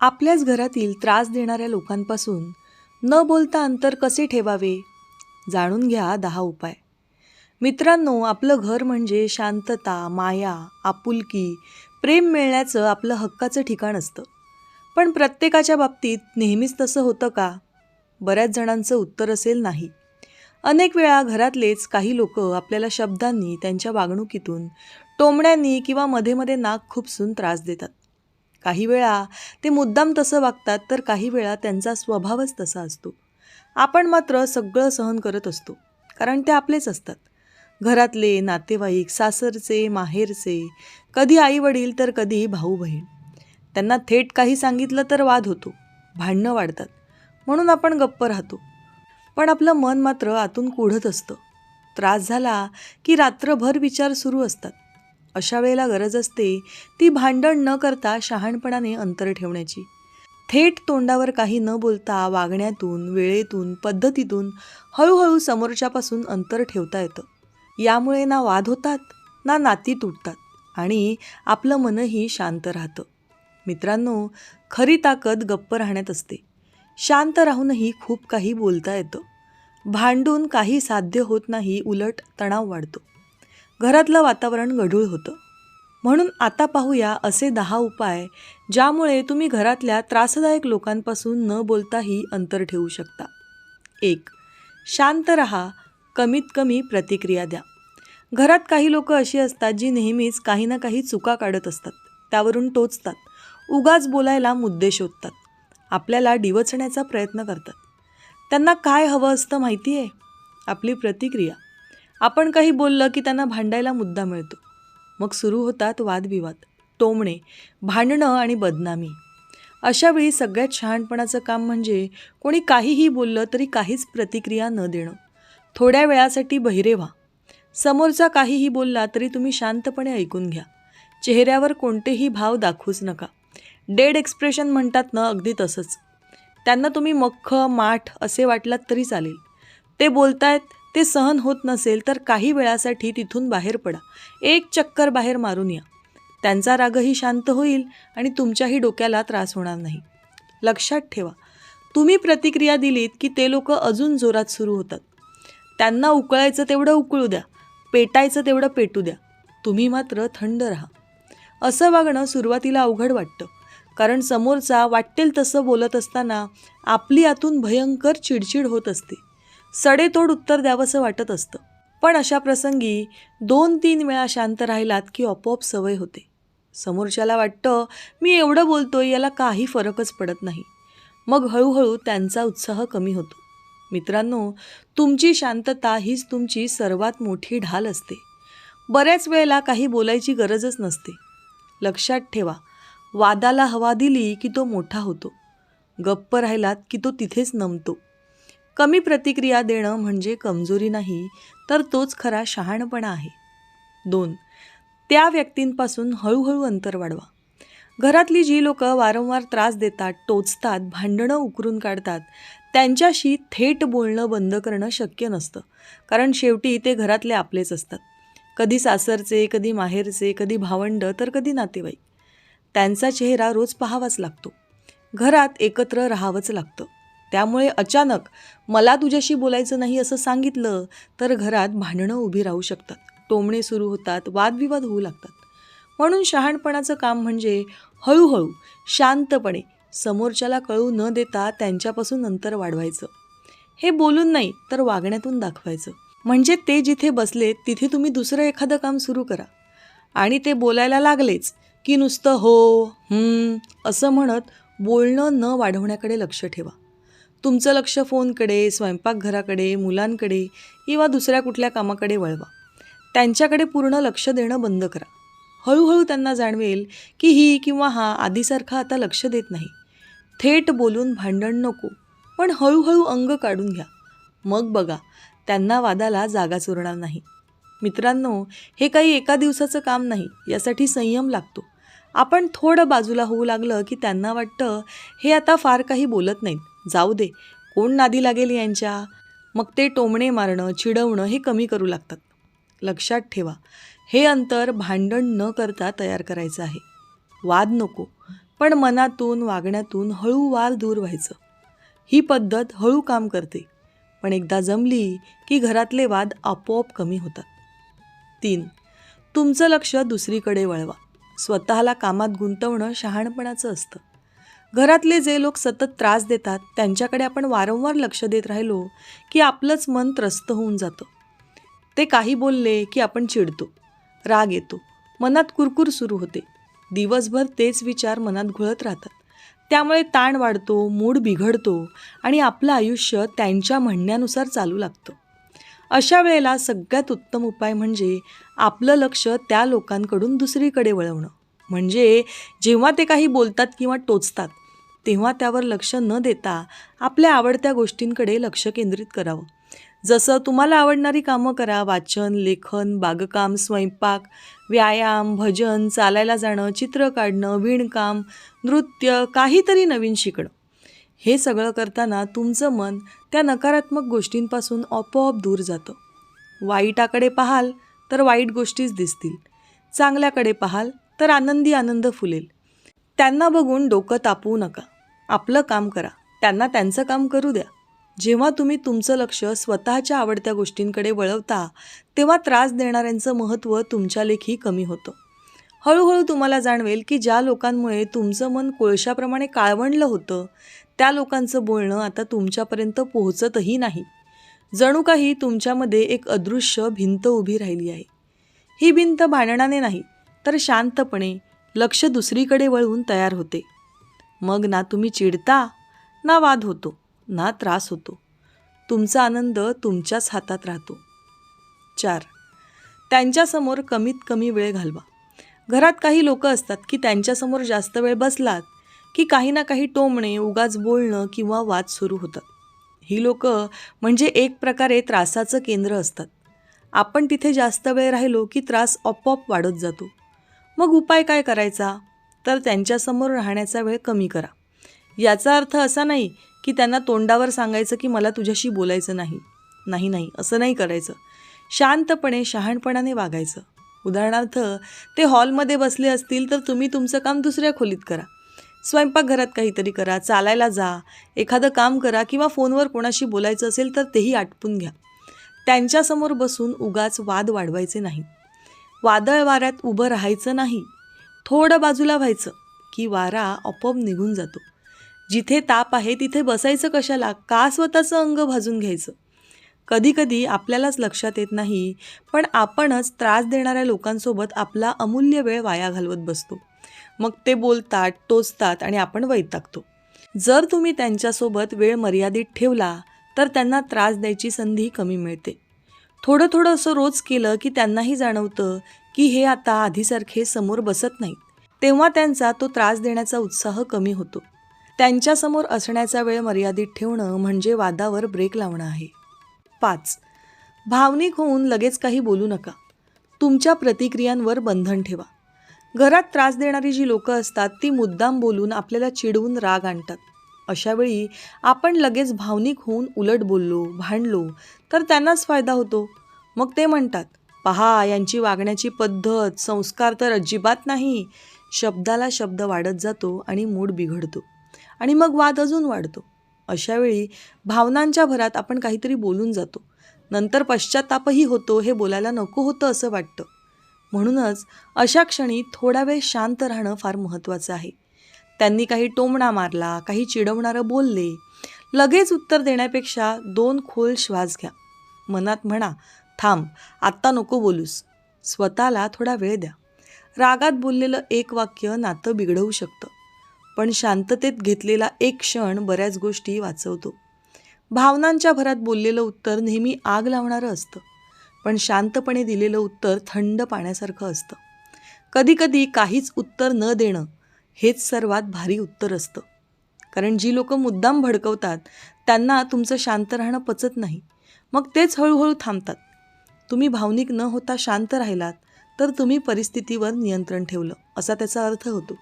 आपल्याच घरातील त्रास देणाऱ्या लोकांपासून न बोलता अंतर कसे ठेवावे? जाणून घ्या दहा उपाय. मित्रांनो आपलं घर म्हणजे शांतता माया आपुलकी प्रेम मिळण्याचं आपलं हक्काचं ठिकाण असतं. पण प्रत्येकाच्या बाबतीत नेहमीच तसं होतं का? बऱ्याच जणांचं उत्तर असेल नाही. अनेक वेळा घरातलेच काही लोक आपल्याला शब्दांनी त्यांच्या वागणुकीतून टोमण्यांनी किंवा मध्ये मध्ये नाक खुपसून त्रास देतात. काही वेळा ते मुद्दाम तसं वागतात तर काही वेळा त्यांचा स्वभावच तसा असतो. आपण मात्र सगळं सहन करत असतो कारण ते आपलेच असतात. घरातले नातेवाईक सासरचे माहेरचे कधी आईवडील तर कधी भाऊ बहीण त्यांना थेट काही सांगितलं तर वाद होतो भांडणं वाढतात म्हणून आपण गप्प राहतो. पण आपलं मन मात्र आतून कुढत असतं. त्रास झाला की रात्रभर विचार सुरू असतात. अशा वेळेला गरज असते ती भांडण न करता शहाणपणाने अंतर ठेवण्याची. थेट तोंडावर काही न बोलता वागण्यातून वेळेतून पद्धतीतून हळूहळू समोरच्यापासून अंतर ठेवता येतं. यामुळे ना वाद होतात ना नाती तुटतात आणि आपलं मनही शांत राहतं. मित्रांनो खरी ताकद गप्प राहण्यात असते. शांत राहूनही खूप काही बोलता येतं. भांडून काही साध्य होत नाही उलट तणाव वाढतो. घरातलं वातावरण गढूळ होतं. म्हणून आता पाहूया असे दहा उपाय ज्यामुळे तुम्ही घरातल्या त्रासदायक लोकांपासून न बोलताही अंतर ठेवू शकता. एक शांत रहा. कमीत कमी प्रतिक्रिया द्या. घरात काही लोक अशी असतात जी नेहमीच काही ना काही चुका काढत असतात. त्यावरून टोचतात. उगाच बोलायला मुद्दे शोधतात. आपल्याला डिवचण्याचा प्रयत्न करतात. त्यांना काय हवं असतं माहिती आहे आपली प्रतिक्रिया. आपण काही बोललं की त्यांना भांडायला मुद्दा मिळतो. मग सुरू होतात वादविवाद टोमणे भांडणं आणि बदनामी. अशावेळी सगळ्यात शहाणपणाचं काम म्हणजे कोणी काहीही बोललं तरी काहीच प्रतिक्रिया न देणं. थोड्या वेळासाठी बहिरे व्हा. समोरचा काहीही बोलला तरी तुम्ही शांतपणे ऐकून घ्या. चेहऱ्यावर कोणतेही भाव दाखवूच नका. डेड एक्सप्रेशन म्हणतात ना अगदी तसंच. त्यांना तुम्ही मख्ख माठ असे वाटलात तरी चालेल. ते बोलतायत ते सहन होत नसेल तर काही वेळासाठी तिथून बाहेर पडा. एक चक्कर बाहेर मारून या. त्यांचा रागही शांत होईल आणि तुमच्याही डोक्याला त्रास होणार नाही. लक्षात ठेवा. तुम्ही प्रतिक्रिया दिलीत की ते लोक अजून जोरात सुरू होतात. त्यांना उकळायचं तेवढं उकळू द्या. पेटायचं तेवढं पेटू द्या. तुम्ही मात्र थंड राहा. असं वागणं सुरुवातीला अवघड वाटतं. कारण समोरचा वाटेल तसं बोलत असताना आपली आतून भयंकर चिडचिड होत असते. सडेतोड उत्तर द्यावंसं वाटत असतं. पण अशा प्रसंगी दोन तीन वेळा शांत राहिलात की आपोआप सवय होते. समोरच्याला वाटतं मी एवढं बोलतोय याला काही फरकच पडत नाही. मग हळूहळू त्यांचा उत्साह कमी होतो. मित्रांनो तुमची शांतता हीच तुमची सर्वात मोठी ढाल असते. बऱ्याच वेळेला काही बोलायची गरजच नसते. लक्षात ठेवा वादाला हवा दिली की तो मोठा होतो. गप्प राहिलात की तो तिथेच नमतो. कमी प्रतिक्रिया देणं म्हणजे कमजोरी नाही तर तोच खरा शहाणपणा आहे. दोन त्या व्यक्तींपासून हळूहळू अंतर वाढवा. घरातली जी लोकं वारंवार त्रास देतात टोचतात भांडणं उकरून काढतात त्यांच्याशी थेट बोलणं बंद करणं शक्य नसतं कारण शेवटी ते घरातले आपलेच असतात. कधी सासरचे कधी माहेरचे कधी भावंड तर कधी नातेवाईक. त्यांचा चेहरा रोज पाहावाच लागतो. घरात एकत्र राहावंच लागतं. त्यामुळे अचानक मला तुझ्याशी बोलायचं नाही असं सांगितलं तर घरात भांडणं उभी राहू शकतात. टोमणे सुरू होतात वादविवाद होऊ लागतात. म्हणून शहाणपणाचं काम म्हणजे हळूहळू शांतपणे समोरच्याला कळू न देता त्यांच्यापासून अंतर वाढवायचं. हे बोलून नाही तर वागण्यातून दाखवायचं. म्हणजे ते जिथे बसलेत तिथे तुम्ही दुसरं एखादं काम सुरू करा. आणि ते बोलायला लागलेच की नुसतं हो असं म्हणत बोलणं न वाढवण्याकडे लक्ष ठेवा. तुमचं लक्ष फोनकडे स्वयंपाकघराकडे मुलांकडे किंवा दुसऱ्या कुठल्या कामाकडे वळवा. त्यांच्याकडे पूर्ण लक्ष देणं बंद करा. हळूहळू त्यांना जाणवेल की ही किंवा हा आधीसारखा आता लक्ष देत नाही. थेट बोलून भांडण नको पण हळूहळू अंग काढून घ्या. मग बघा त्यांना वादाला जागाच उरणार नाही. मित्रांनो हे काही एका दिवसाचं काम नाही यासाठी संयम लागतो. आपण थोडं बाजूला होऊ लागलं की त्यांना वाटतं हे आता फार काही बोलत नाहीत. जाऊ दे कोण नादी लागेल यांच्या? मग ते टोमणे मारणं चिडवणं हे कमी करू लागतात. लक्षात ठेवा हे अंतर भांडण न करता तयार करायचं आहे. वाद नको पण मनातून वागण्यातून हळू वाद दूर व्हायचं. ही पद्धत हळू काम करते पण एकदा जमली की घरातले वाद आपोआप कमी होतात. तीन तुमचं लक्ष दुसरीकडे वळवा. स्वतःला कामात गुंतवणं शहाणपणाचं असतं. घरातले जे लोक सतत त्रास देतात त्यांच्याकडे आपण वारंवार लक्ष देत राहिलो की आपलंच मन त्रस्त होऊन जातं. ते काही बोलले की आपण चिडतो राग येतो मनात कुरकुर सुरू होते. दिवसभर तेच विचार मनात घुळत राहतात. त्यामुळे ताण वाढतो मूड बिघडतो आणि आपलं आयुष्य त्यांच्या म्हणण्यानुसार चालू लागतं. अशा वेळेला सगळ्यात उत्तम उपाय म्हणजे आपलं लक्ष त्या लोकांकडून दुसरीकडे वळवणं. म्हणजे जेव्हा ते काही बोलतात किंवा टोचतात तेव्हा त्यावर लक्ष न देता आपल्या आवडत्या गोष्टींकडे लक्ष केंद्रित करावं. जसं तुम्हाला आवडणारी कामं करा वाचन लेखन बागकाम स्वयंपाक व्यायाम भजन चालायला जाणं चित्र काढणं विणकाम नृत्य काहीतरी नवीन शिकणं. हे सगळं करताना तुमचं मन त्या नकारात्मक गोष्टींपासून आपोआप दूर जातं. वाईटाकडे पाहाल तर वाईट गोष्टीच दिसतील. चांगल्याकडे पाहाल तर आनंदी आनंद फुलेल. त्यांना बघून डोकं तापवू नका. आपलं काम करा. त्यांना त्यांचं काम करू द्या. जेव्हा तुम्ही तुमचं लक्ष स्वतःच्या आवडत्या गोष्टींकडे वळवता तेव्हा त्रास देणाऱ्यांचं महत्त्व तुमच्या लेखी कमी होतं. हळूहळू तुम्हाला जाणवेल की ज्या लोकांमुळे तुमचं मन कोळशाप्रमाणे काळवंडलं होतं त्या लोकांचं बोलणं आता तुमच्यापर्यंत पोहोचतही नाही. जणू काही तुमच्यामध्ये एक अदृश्य भिंत उभी राहिली आहे. ही भिंत भांडणाने नाही तर शांतपणे लक्ष दुसरीकडे वळवून तयार होते. मग ना तुम्ही चिडता ना वाद होतो ना त्रास होतो. तुमचा आनंद तुमच्याच हातात राहतो. चार. त्यांच्यासमोर कमीत कमी वेळ घालवा. घरात काही लोक असतात की त्यांच्यासमोर जास्त वेळ बसलात की काही ना काही टोमणे उगाच बोलणं किंवा वाद सुरू होतात. ही लोक म्हणजे एक प्रकारे त्रासाचं केंद्र असतात. आपण तिथे जास्त वेळ राहिलो की त्रास आपोआप वाढत जातो. मग उपाय काय करायचा? तर त्यांच्यासमोर राहण्याचा वेळ कमी करा. याचा अर्थ असा नाही की त्यांना तोंडावर सांगायचं की मला तुझ्याशी बोलायचं नाही. नाही नाही असं नाही करायचं. शांतपणे शहाणपणाने वागायचं. उदाहरणार्थ ते हॉलमध्ये बसले असतील तर तुम्ही तुमचं काम दुसऱ्या खोलीत करा. स्वयंपाकघरात काहीतरी करा चालायला जा एखादं काम करा किंवा फोनवर कोणाशी बोलायचं असेल तर तेही आटपून घ्या. त्यांच्यासमोर बसून उगाच वाद वाढवायचे नाहीत. वादळ वाऱ्यात उभं राहायचं नाही. थोडं बाजूला व्हायचं की वारा आपोआप निघून जातो. जिथे ताप आहे तिथे बसायचं कशाला? का स्वतःचं अंग भाजून घ्यायचं? कधीकधी आपल्यालाच लक्षात येत नाही पण आपणच त्रास देणाऱ्या लोकांसोबत आपला अमूल्य वेळ वाया घालवत बसतो. मग ते बोलतात टोचतात आणि आपण वैतागतो. जर तुम्ही त्यांच्यासोबत वेळ मर्यादित ठेवला तर त्यांना त्रास द्यायची संधी कमी मिळते. थोडं थोडं असं रोज केलं की त्यांनाही जाणवतं की हे आता आधीसारखे समोर बसत नाहीत. तेव्हा त्यांचा तो त्रास देण्याचा उत्साह कमी होतो. त्यांच्यासमोर असण्याचा वेळ मर्यादित ठेवणं म्हणजे वादावर ब्रेक लावणं आहे. पाच. भावनिक होऊन लगेच काही बोलू नका. तुमच्या प्रतिक्रियांवर बंधन ठेवा. घरात त्रास देणारी जी लोकं असतात ती मुद्दाम बोलून आपल्याला चिडवून राग आणतात. अशावेळी आपण लगेच भावनिक होऊन उलट बोललो भांडलो तर त्यांनाच फायदा होतो. मग ते म्हणतात पहा यांची वागण्याची पद्धत संस्कार तर अजिबात नाही. शब्दाला शब्द वाढत जातो आणि मूड बिघडतो आणि मग वाद अजून वाढतो. अशावेळी भावनांच्या भरात आपण काहीतरी बोलून जातो. नंतर पश्चातापही होतो हे बोलायला नको होतं असं वाटतं. म्हणूनच अशा क्षणी थोडा वेळ शांत राहणं फार महत्त्वाचं आहे. त्यांनी काही टोमणा मारला काही चिडवणारं बोलले. लगेच उत्तर देण्यापेक्षा दोन खोल श्वास घ्या. मनात म्हणा थांब आत्ता नको बोलूस. स्वतःला थोडा वेळ द्या. रागात बोललेलं एक वाक्य नातं बिघडवू शकतं. पण शांततेत घेतलेला एक क्षण बऱ्याच गोष्टी वाचवतो. भावनांच्या भरात बोललेलं उत्तर नेहमी आग लावणारं असतं. पण शांतपणे दिलेलं उत्तर थंड पाण्यासारखं असतं. कधीकधी काहीच उत्तर न देणं हेच सर्वात भारी उत्तर असतं. कारण जी लोकं मुद्दाम भडकवतात त्यांना तुमचं शांत राहणं पचत नाही. मग तेच हळूहळू थांबतात. तुम्ही भावनिक न होता शांत राहिलात तर तुम्ही परिस्थितीवर नियंत्रण ठेवलं असा त्याचा अर्थ होतो.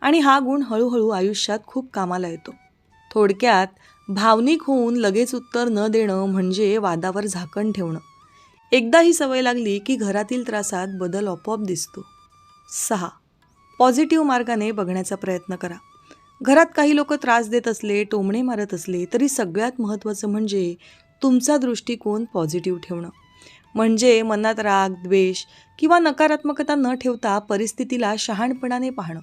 आणि हा गुण हळूहळू आयुष्यात खूप कामाला येतो. थोडक्यात भावनिक होऊन लगेच उत्तर न देणं म्हणजे वादावर झाकण ठेवणं. एकदा ही सवय लागली की घरातील त्रासात बदल आपोआप दिसतो. सहा पॉझिटिव्ह मार्गाने बघण्याचा प्रयत्न करा. घरात काही लोक त्रास देत असले टोमणे मारत असले तरी सगळ्यात महत्त्वाचं म्हणजे तुमचा दृष्टिकोन पॉझिटिव्ह ठेवणं. म्हणजे मनात राग द्वेष किंवा नकारात्मकता न ठेवता परिस्थितीला शहाणपणाने पाहणं.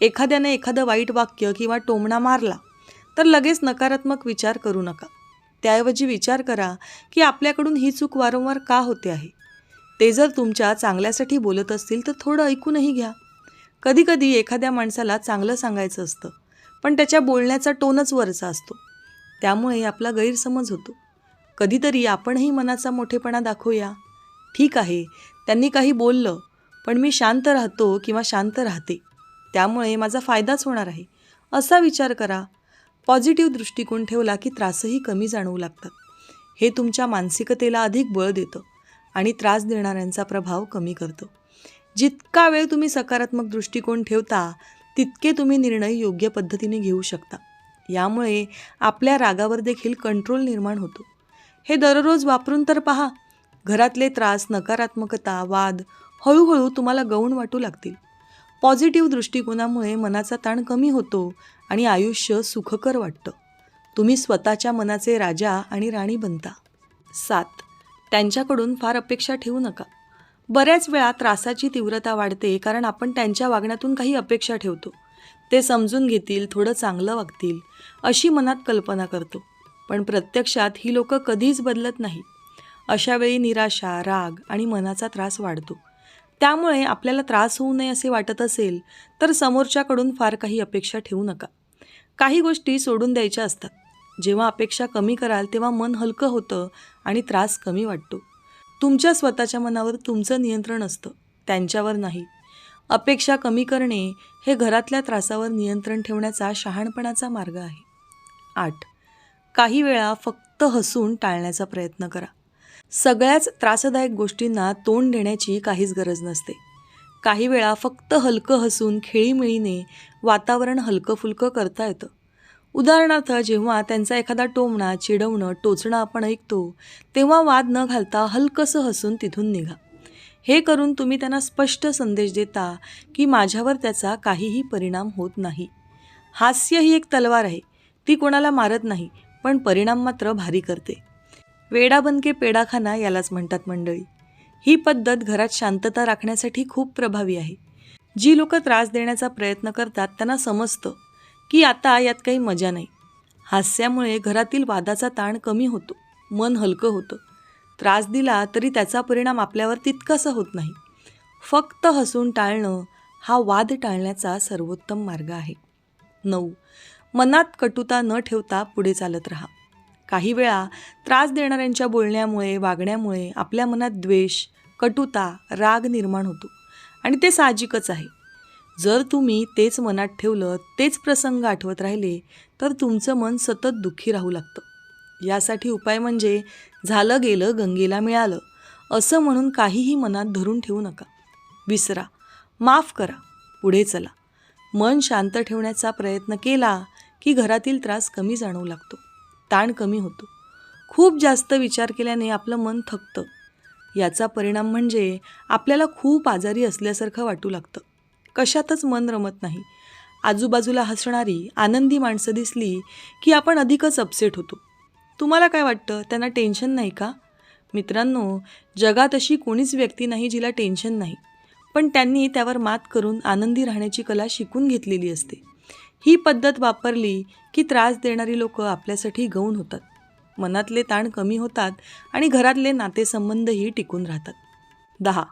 एखाद्याने एखादं वाईट वाक्य किंवा टोमणा मारला तर लगेच नकारात्मक विचार करू नका. त्याऐवजी विचार करा की आपल्याकडून ही चूक वारंवार का होते आहे? ते जर तुमच्या चांगल्यासाठी बोलत असतील तर थोडं ऐकूनही घ्या. कधीकधी एखाद्या माणसाला चांगलं सांगायचं असतं पण त्याच्या बोलण्याचा टोनच वरचा असतो. त्यामुळे आपला गैरसमज होतो. कधीतरी आपणही मनाचा मोठेपणा दाखवूया. ठीक आहे त्यांनी काही बोललं पण मी शांत राहतो किंवा शांत राहते. त्यामुळे माझा फायदाच होणार आहे. असा विचार करा. पॉझिटिव्ह दृष्टिकोन ठेवला की त्रासही कमी जाणवू लागतात. हे तुमच्या मानसिकतेला अधिक बळ देतं आणि त्रास देणाऱ्यांचा प्रभाव कमी करतं. जितका वेळ तुम्ही सकारात्मक दृष्टिकोन ठेवता तितके तुम्ही निर्णय योग्य पद्धतीने घेऊ शकता. यामुळे आपल्या रागावर देखील कंट्रोल निर्माण होतो. हे दररोज वापरून तर पहा. घरातले त्रास नकारात्मकता वाद हळूहळू तुम्हाला गौण वाटू लागतील. पॉझिटिव्ह दृष्टिकोनामुळे मनाचा ताण कमी होतो आणि आयुष्य सुखकर वाटतं. तुम्ही स्वतःच्या मनाचे राजा आणि राणी बनता. सात. त्यांच्याकडून फार अपेक्षा ठेवू नका. बऱ्याच वेळा त्रासाची तीव्रता वाढते कारण आपण त्यांच्या वागण्यातून काही अपेक्षा ठेवतो. ते समजून घेतील थोडं चांगलं वागतील अशी मनात कल्पना करतो. पण प्रत्यक्षात ही लोकं कधीच बदलत नाही. अशावेळी निराशा राग आणि मनाचा त्रास वाढतो. त्यामुळे आपल्याला त्रास होऊ नये असे वाटत असेल तर समोरच्याकडून फार काही अपेक्षा ठेवू नका. काही गोष्टी सोडून द्यायच्या असतात. जेव्हा अपेक्षा कमी कराल तेव्हा मन हलकं होतं आणि त्रास कमी वाटतो. तुमच्या स्वतःच्या मनावर तुमचं नियंत्रण असतं त्यांच्यावर नाही. अपेक्षा कमी करणे हे घरातल्या त्रासावर नियंत्रण ठेवण्याचा शहाणपणाचा मार्ग आहे. आठ. काही वेळा फक्त हसून टाळण्याचा प्रयत्न करा. सगळ्याच त्रासदायक गोष्टींना तोंड देण्याची काहीच गरज नसते. काही वेळा फक्त हलकं हसून खेळीमेळीने वातावरण हलकं फुलकं करता येतं. उदाहरणार्थ जेव्हा त्यांचा एखादा टोमणा चिडवणं टोचणं आपण ऐकतो तेव्हा वाद न घालता हलकंसं हसून तिथून निघा. हे करून तुम्ही त्यांना स्पष्ट संदेश देता की माझ्यावर त्याचा काहीही परिणाम होत नाही. हास्य ही एक तलवार आहे. ती कोणाला मारत नाही पण परिणाम मात्र भारी करते. वेडा बनके पेडाखाना यालाच म्हणतात मंडळी. ही पद्धत घरात शांतता राखण्यासाठी खूप प्रभावी आहे. जी लोक त्रास देण्याचा प्रयत्न करतात त्यांना समजतं. की आता यात काही मजा नाही. हास्यामुळे घरातील वादाचा ताण कमी होतो. मन हलकं होतं. त्रास दिला तरी त्याचा परिणाम आपल्यावर तितकासा होत नाही. फक्त हसून टाळणं हा वाद टाळण्याचा सर्वोत्तम मार्ग आहे. नऊ. मनात कटुता न ठेवता पुढे चालत राहा. काही वेळा त्रास देणाऱ्यांच्या बोलण्यामुळे वागण्यामुळे आपल्या मनात द्वेष कटुता राग निर्माण होतो. आणि ते साहजिकच आहे. जर तुम्ही तेच मनात ठेवलं तेच प्रसंग आठवत राहिले तर तुमचं मन सतत दुःखी राहू लागतं. यासाठी उपाय म्हणजे झालं गेलं गंगेला मिळालं असं म्हणून काहीही मनात धरून ठेवू नका. विसरा माफ करा पुढे चला. मन शांत ठेवण्याचा प्रयत्न केला की घरातील त्रास कमी जाणवू लागतो ताण कमी होतो. खूप जास्त विचार केल्याने आपलं मन थकतं. याचा परिणाम म्हणजे आपल्याला खूप आजारी असल्यासारखं वाटू लागतं. कशातच मन रमत नाही. आजूबाजूला हसणारी आनंदी माणसं दिसली की आपण अधिकच अपसेट होतो. तुम्हाला काय वाटतं? त्यांना टेन्शन नाही का? मित्रांनो जगात अशी कोणीच व्यक्ती नाही जिला टेन्शन नाही. पण त्यांनी त्यावर मात करून आनंदी राहण्याची कला शिकून घेतलेली असते. ही पद्धत वापरली की त्रास देणारी लोक आपल्यासाठी गौण होतात. मनातले ताण कमी होतात आणि घरातले नातेसंबंधही टिकून राहतात. दहा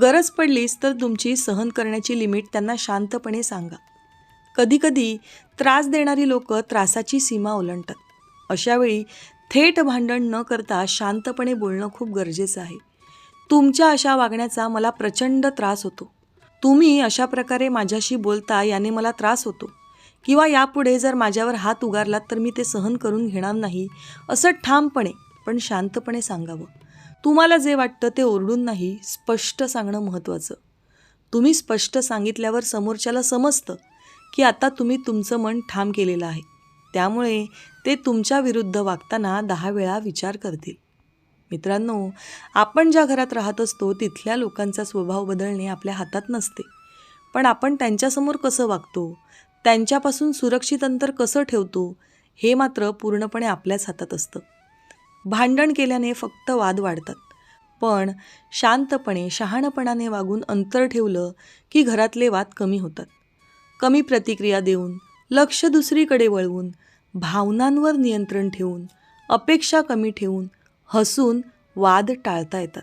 गरज पडलीच तर तुमची सहन करण्याची लिमिट त्यांना शांतपणे सांगा. कधीकधी त्रास देणारी लोक त्रासाची सीमा ओलांडतात. अशावेळी थेट भांडण न करता शांतपणे बोलणं खूप गरजेचं आहे. तुमच्या अशा वागण्याचा मला प्रचंड त्रास होतो. तुम्ही अशा प्रकारे माझ्याशी बोलता याने मला त्रास होतो. किंवा यापुढे जर माझ्यावर हात उगारलात तर मी ते सहन करून घेणार नाही असं ठामपणे पण शांतपणे सांगावं. तुम्हाला जे वाटतं ते ओरडून नाही स्पष्ट सांगणं महत्त्वाचं. तुम्ही स्पष्ट सांगितल्यावर समोरच्याला समजतं की आता तुम्ही तुमचं मन ठाम केलेलं आहे. त्यामुळे ते तुमच्या विरुद्ध वागताना दहा वेळा विचार करतील. मित्रांनो आपण ज्या घरात राहत असतो तिथल्या लोकांचा स्वभाव बदलणे आपल्या हातात नसते. पण आपण त्यांच्यासमोर कसं वागतो त्यांच्यापासून सुरक्षित अंतर कसं ठेवतो हे मात्र पूर्णपणे आपल्याच हातात असतं. भांडण केल्याने फक्त वाद वाढतात. पण शांतपणे शहाणपणाने वागून अंतर ठेवलं की घरातले वाद कमी होतात. कमी प्रतिक्रिया देऊन लक्ष दुसरीकडे वळवून भावनांवर नियंत्रण ठेवून अपेक्षा कमी ठेवून हसून वाद टाळता येतात.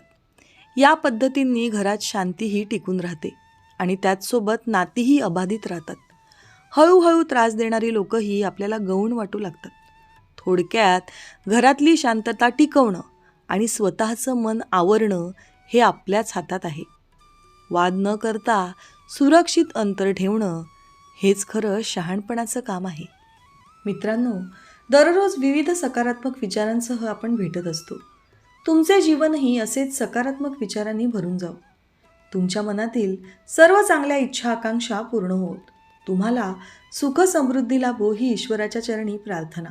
या पद्धतींनी घरात शांतीही टिकून राहते आणि त्याचसोबत नातीही अबाधित राहतात. हळूहळू त्रास देणारी लोकंही आपल्याला गौण वाटू लागतात. थोडक्यात घरातली शांतता टिकवणं आणि स्वतःचं मन आवरणं हे आपल्याच हातात आहे. वाद न करता सुरक्षित अंतर ठेवणं हेच खरं शहाणपणाचं काम आहे. मित्रांनो दररोज विविध सकारात्मक विचारांसह आपण भेटत असतो. तुमचे जीवनही असेच सकारात्मक विचारांनी भरून जाऊ तुमच्या मनातील सर्व चांगल्या इच्छा आकांक्षा पूर्ण होत. तुम्हाला सुख समृद्धी लाभो ही ईश्वराच्या चरणी प्रार्थना.